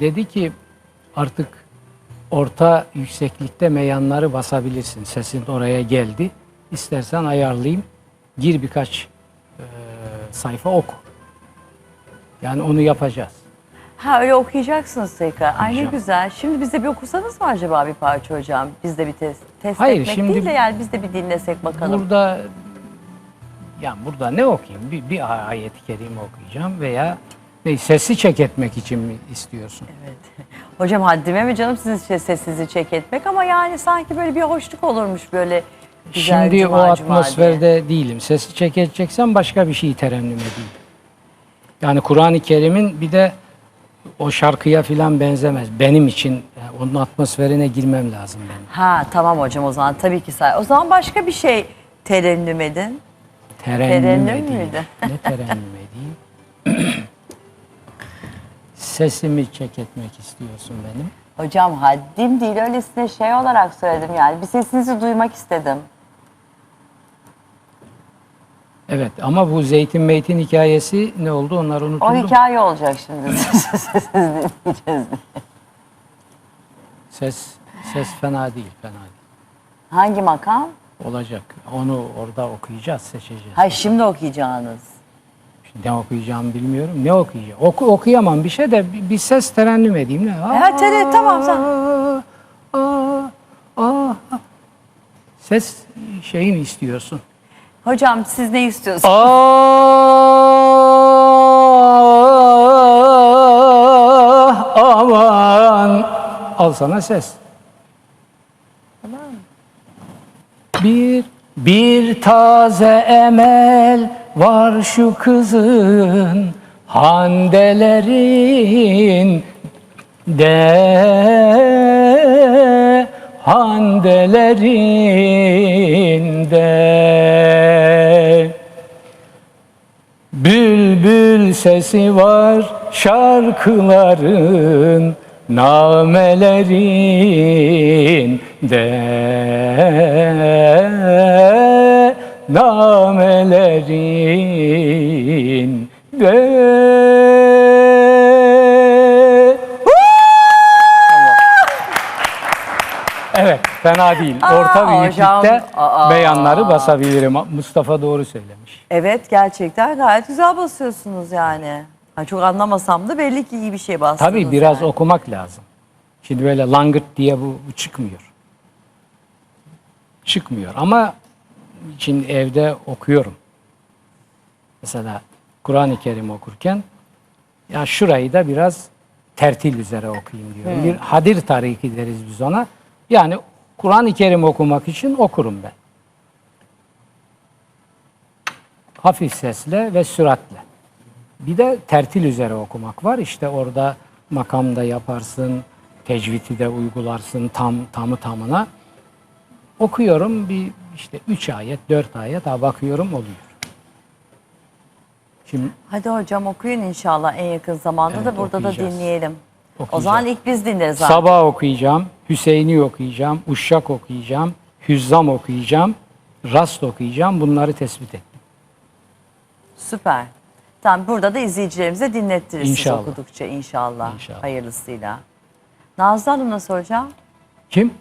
dedi ki artık orta yükseklikte meyanları basabilirsin. Sesin oraya geldi. İstersen ayarlayayım. Gir birkaç e, sayfa oku. Yani onu yapacağız. Ha öyle okuyacaksınız tekrar. Ay ne Okuyacağım. güzel. Şimdi bize bir okusanız mı acaba bir parça hocam? Biz de bir test, test Hayır, etmek şimdi- değil de yani biz de bir dinlesek bakalım. Burada ya burada ne okuyayım? Bir, bir ayet-i kerime okuyacağım veya ne, sesi çek etmek için mi istiyorsun? Hocam haddime mi canım sizin şey- sesinizi çek etmek ama yani sanki böyle bir hoşluk olurmuş böyle güzel Şimdi cuma o cuma atmosferde değilim. Sesi çek edeceksem başka bir şey terennüm edeyim. Yani Kur'an-ı Kerim'in bir de o şarkıya filan benzemez. Benim için yani onun atmosferine girmem lazım benim. Ha tamam hocam o zaman tabii ki say. O zaman başka bir şey terennüm edin. Terennüm, Terennüm edeyim. müydü? Ne terennüm edeyim? Sesimi çek etmek istiyorsun benim. Hocam haddim değil öylesine şey olarak söyledim yani. Bir sesinizi duymak istedim. Evet ama bu zeytin meytin hikayesi ne oldu onlar O unutuldu. mu? hikaye olacak şimdi. Sesinizi dinleyeceğiz. Ses ses fena değil, fena değil. Hangi makam? Olacak. Onu orada okuyacağız, seçeceğiz. Hayır şimdi okuyacağınız. Şimdi ne okuyacağımı bilmiyorum. Ne okuyacağım? Oku, okuyamam bir şey de bir, bir ses terennüm edeyim. Ne? Ha, tere- tamam, sen- Aa, aa, aa. Ses şeyi mi istiyorsun? Hocam siz ne istiyorsunuz? Ah aman al sana ses. Bir bir taze emel var şu kızın handelerin de handelerinde Bülbül sesi var şarkıların namelerin de namelerin de Evet, fena değil. Orta Aa, büyüklükte hocam, aa. beyanları basabilirim. Mustafa doğru söylemiş. Evet gerçekten gayet güzel basıyorsunuz yani. Ha, çok anlamasam da belli ki iyi bir şey bastınız. Tabii biraz yani. okumak lazım. Şimdi böyle langırt diye bu çıkmıyor. Çıkmıyor ama şimdi evde okuyorum. Mesela Kur'an-ı Kerim okurken ya şurayı da biraz tertil üzere okuyayım diyorum. Bir hadir tariki deriz biz ona. Yani Kur'an-ı Kerim okumak için okurum ben. Hafif sesle ve süratle. Bir de tertil üzere okumak var. İşte orada makamda yaparsın, tecvidi de uygularsın tam tamı tamına. Okuyorum bir işte üç ayet, dört ayet ha bakıyorum oluyor. Şimdi Hadi hocam okuyun inşallah en yakın zamanda Evet, da burada da dinleyelim. O Okuyacağız. zaman ilk biz dinleriz abi. sabah okuyacağım, Hüseyin'i okuyacağım, Uşşak okuyacağım, Hüzzam okuyacağım, Rast okuyacağım. Bunları tespit ettim. Süper. Tamam burada da izleyicilerimize dinlettiriz İnşallah. siz okudukça inşallah. İnşallah. Hayırlısıyla. Nazlı Hanım nasıl hocam? Kim?